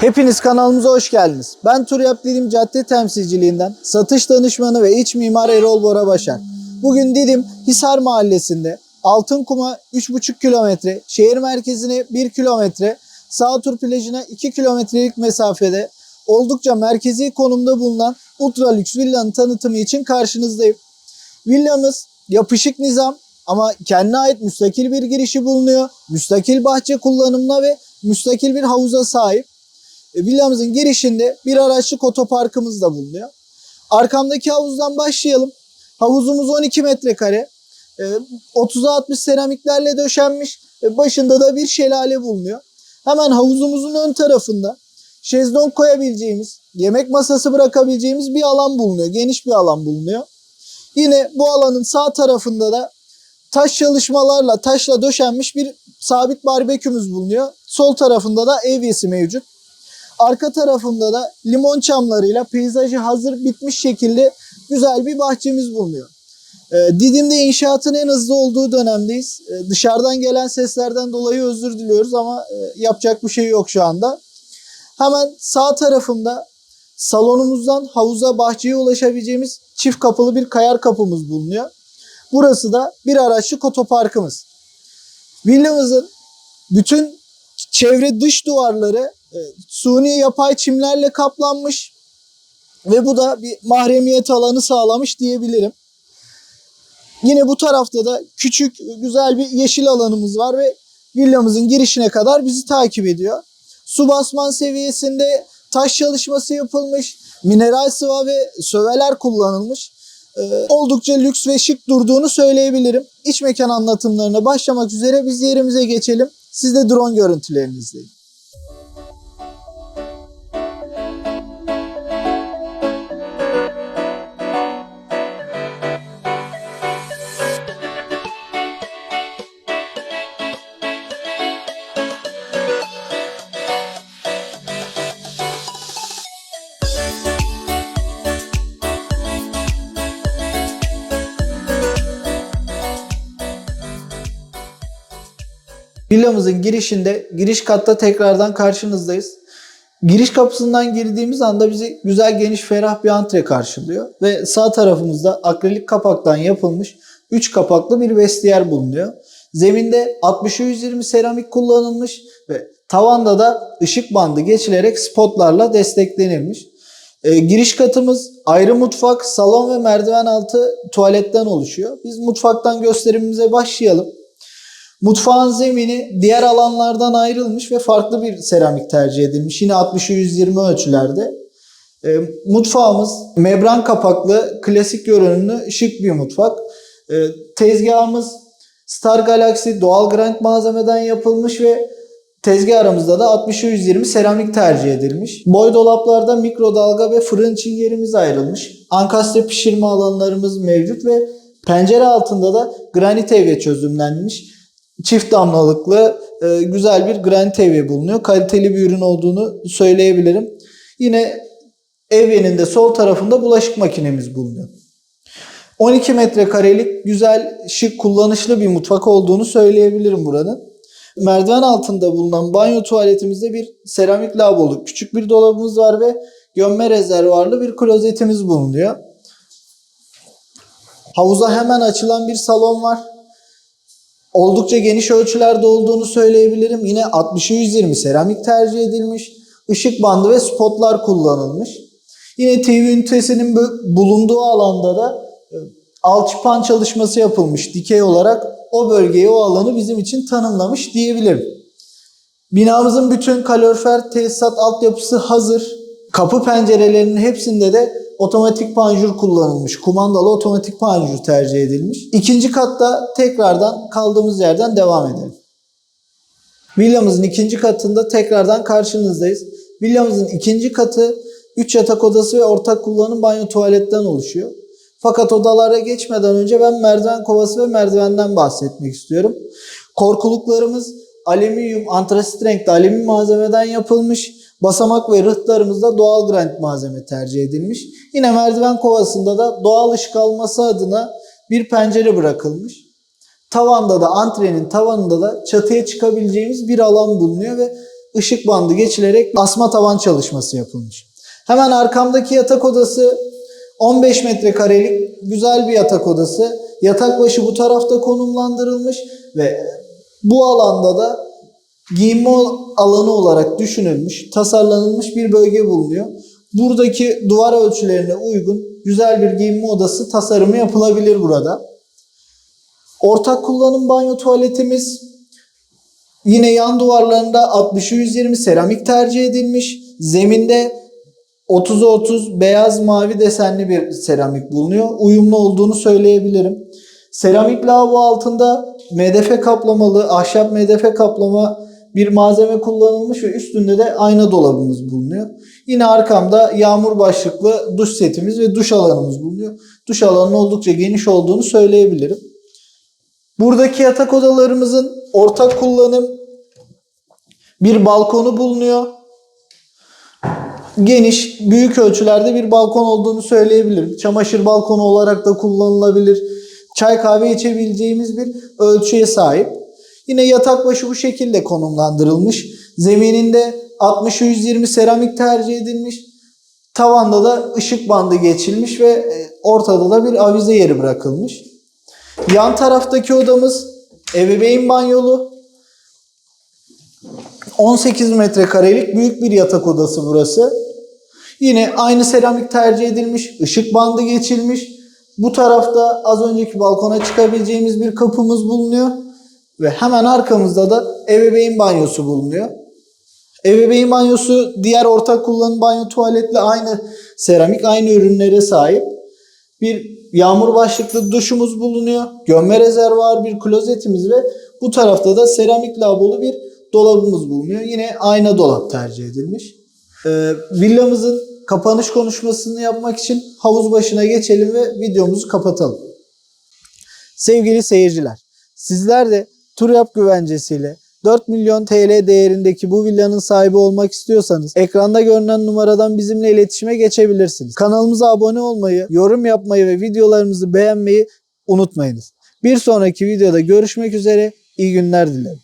Hepiniz kanalımıza hoş geldiniz. Ben Turyap Didim Cadde Temsilciliğinden satış danışmanı ve iç mimar Erol Bora Başar. Bugün Didim Hisar Mahallesi'nde Altınkum'a 3,5 kilometre, şehir merkezine 1 kilometre, Sağtur plajına 2 kilometrelik mesafede oldukça merkezi konumda bulunan ultra lüks villanın tanıtımı için karşınızdayım. Villamız yapışık nizam ama kendine ait müstakil bir girişi bulunuyor. Müstakil bahçe kullanımına ve müstakil bir havuza sahip. E, villamızın girişinde bir araçlık otoparkımız da bulunuyor. Arkamdaki havuzdan başlayalım. Havuzumuz 12 metrekare. E, 30'a 60 seramiklerle döşenmiş. başında da bir şelale bulunuyor. Hemen havuzumuzun ön tarafında şezlong koyabileceğimiz, yemek masası bırakabileceğimiz bir alan bulunuyor. Geniş bir alan bulunuyor. Yine bu alanın sağ tarafında da taş çalışmalarla, taşla döşenmiş bir sabit barbekümüz bulunuyor. Sol tarafında da evyesi mevcut. Arka tarafında da limon çamlarıyla peyzajı hazır bitmiş şekilde güzel bir bahçemiz bulunuyor. Ee, Didim'de inşaatın en hızlı olduğu dönemdeyiz. Ee, dışarıdan gelen seslerden dolayı özür diliyoruz ama e, yapacak bir şey yok şu anda. Hemen sağ tarafımda salonumuzdan havuza bahçeye ulaşabileceğimiz çift kapılı bir kayar kapımız bulunuyor. Burası da bir araçlık otoparkımız. Villamızın bütün çevre dış duvarları e, suni yapay çimlerle kaplanmış ve bu da bir mahremiyet alanı sağlamış diyebilirim. Yine bu tarafta da küçük güzel bir yeşil alanımız var ve villamızın girişine kadar bizi takip ediyor. Su basman seviyesinde taş çalışması yapılmış, mineral sıva ve söveler kullanılmış. Ee, oldukça lüks ve şık durduğunu söyleyebilirim. İç mekan anlatımlarına başlamak üzere biz yerimize geçelim. Siz de drone görüntülerini izleyin. Villamızın girişinde, giriş katta tekrardan karşınızdayız. Giriş kapısından girdiğimiz anda bizi güzel geniş ferah bir antre karşılıyor. Ve sağ tarafımızda akrilik kapaktan yapılmış 3 kapaklı bir vestiyer bulunuyor. Zeminde 60'a 120 seramik kullanılmış ve tavanda da ışık bandı geçilerek spotlarla desteklenilmiş. E, giriş katımız ayrı mutfak, salon ve merdiven altı tuvaletten oluşuyor. Biz mutfaktan gösterimimize başlayalım. Mutfağın zemini diğer alanlardan ayrılmış ve farklı bir seramik tercih edilmiş. Yine 60'ı 120 ölçülerde. E, mutfağımız membran kapaklı, klasik görünümlü, şık bir mutfak. E, tezgahımız Star Galaxy doğal granit malzemeden yapılmış ve tezgah aramızda da 60'ı 120 seramik tercih edilmiş. Boy dolaplarda mikrodalga ve fırın için yerimiz ayrılmış. Ankastre pişirme alanlarımız mevcut ve pencere altında da granit evye çözümlenmiş çift damlalıklı e, güzel bir granit evye bulunuyor. Kaliteli bir ürün olduğunu söyleyebilirim. Yine evyenin de sol tarafında bulaşık makinemiz bulunuyor. 12 metrekarelik güzel, şık, kullanışlı bir mutfak olduğunu söyleyebilirim buranın. Merdiven altında bulunan banyo tuvaletimizde bir seramik lavabolu, küçük bir dolabımız var ve gömme rezervuarlı bir klozetimiz bulunuyor. Havuza hemen açılan bir salon var oldukça geniş ölçülerde olduğunu söyleyebilirim. Yine 60'ı 120 seramik tercih edilmiş. Işık bandı ve spotlar kullanılmış. Yine TV ünitesinin bulunduğu alanda da e, alçıpan çalışması yapılmış dikey olarak. O bölgeyi, o alanı bizim için tanımlamış diyebilirim. Binamızın bütün kalorifer tesisat altyapısı hazır. Kapı pencerelerinin hepsinde de otomatik panjur kullanılmış. Kumandalı otomatik panjur tercih edilmiş. İkinci katta tekrardan kaldığımız yerden devam edelim. Villamızın ikinci katında tekrardan karşınızdayız. Villamızın ikinci katı 3 yatak odası ve ortak kullanım banyo tuvaletten oluşuyor. Fakat odalara geçmeden önce ben merdiven kovası ve merdivenden bahsetmek istiyorum. Korkuluklarımız alüminyum, antrasit renkli alüminyum malzemeden yapılmış. Basamak ve rıhtarımızda doğal granit malzeme tercih edilmiş. Yine merdiven kovasında da doğal ışık alması adına bir pencere bırakılmış. Tavanda da antrenin tavanında da çatıya çıkabileceğimiz bir alan bulunuyor ve ışık bandı geçilerek asma tavan çalışması yapılmış. Hemen arkamdaki yatak odası 15 metrekarelik güzel bir yatak odası. Yatak başı bu tarafta konumlandırılmış ve bu alanda da giyinme alanı olarak düşünülmüş, tasarlanılmış bir bölge bulunuyor. Buradaki duvar ölçülerine uygun güzel bir giyinme odası tasarımı yapılabilir burada. Ortak kullanım banyo tuvaletimiz yine yan duvarlarında 60'ı 120 seramik tercih edilmiş. Zeminde 30'a 30 beyaz mavi desenli bir seramik bulunuyor. Uyumlu olduğunu söyleyebilirim. Seramik lavabo altında MDF kaplamalı, ahşap MDF kaplama bir malzeme kullanılmış ve üstünde de ayna dolabımız bulunuyor. Yine arkamda yağmur başlıklı duş setimiz ve duş alanımız bulunuyor. Duş alanının oldukça geniş olduğunu söyleyebilirim. Buradaki yatak odalarımızın ortak kullanım bir balkonu bulunuyor. Geniş, büyük ölçülerde bir balkon olduğunu söyleyebilirim. Çamaşır balkonu olarak da kullanılabilir. Çay kahve içebileceğimiz bir ölçüye sahip. Yine yatak başı bu şekilde konumlandırılmış. Zemininde 60'ı 120 seramik tercih edilmiş. Tavanda da ışık bandı geçilmiş ve e, ortada da bir avize yeri bırakılmış. Yan taraftaki odamız ebeveyn banyolu. 18 metrekarelik büyük bir yatak odası burası. Yine aynı seramik tercih edilmiş, ışık bandı geçilmiş. Bu tarafta az önceki balkona çıkabileceğimiz bir kapımız bulunuyor. Ve hemen arkamızda da ebeveyn banyosu bulunuyor. Ebeveyn banyosu diğer ortak kullanım banyo tuvaletle aynı seramik, aynı ürünlere sahip. Bir yağmur başlıklı duşumuz bulunuyor. Gömme rezervuar bir klozetimiz ve bu tarafta da seramik lavabolu bir dolabımız bulunuyor. Yine ayna dolap tercih edilmiş. Ee, villamızın kapanış konuşmasını yapmak için havuz başına geçelim ve videomuzu kapatalım. Sevgili seyirciler, sizler de tur yap güvencesiyle 4 milyon TL değerindeki bu villanın sahibi olmak istiyorsanız ekranda görünen numaradan bizimle iletişime geçebilirsiniz. Kanalımıza abone olmayı, yorum yapmayı ve videolarımızı beğenmeyi unutmayınız. Bir sonraki videoda görüşmek üzere. İyi günler dilerim.